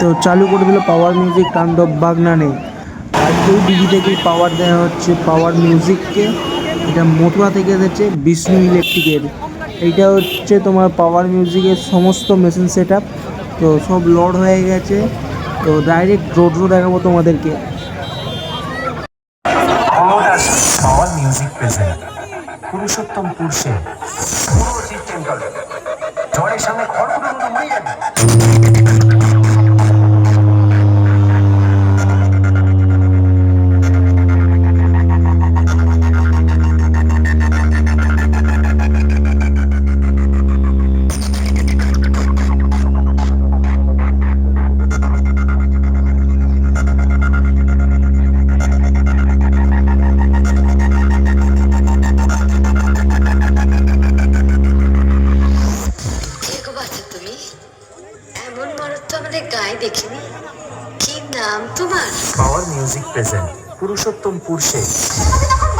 তো চালু করে দিল পাওয়ার মিউজিক তাণ্ডব বাগনা নেই। আর এই ডিজি থেকে পাওয়ার দেওয়া হচ্ছে পাওয়ার মিউজিককে এটা মথুরা থেকে এসেছে বিষ্ণু ইলেকট্রিকের এইটা হচ্ছে তোমার পাওয়ার মিউজিকের সমস্ত মেশিন সেট তো সব লোড হয়ে গেছে। তো ডাইরেক্ট রোডও দেখাবো তোমাদেরকে। পুরুষোত্তম পুরুষে পুরো সিস্টেম চলে। সামনে খড়গুলো উড়ে যাবে। আমাদের গায়ে দেখিনি। কি নাম তোমার? পাওয়ার মিউজিক প্রেজেন্ট পুরুষোত্তম পুরুষে। আমি তখন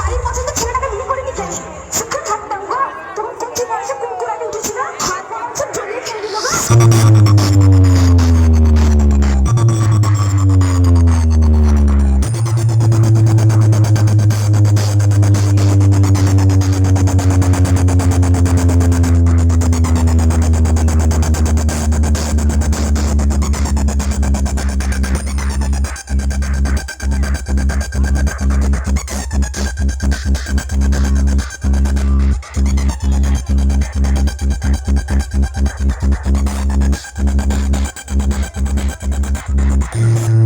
Mm-hmm.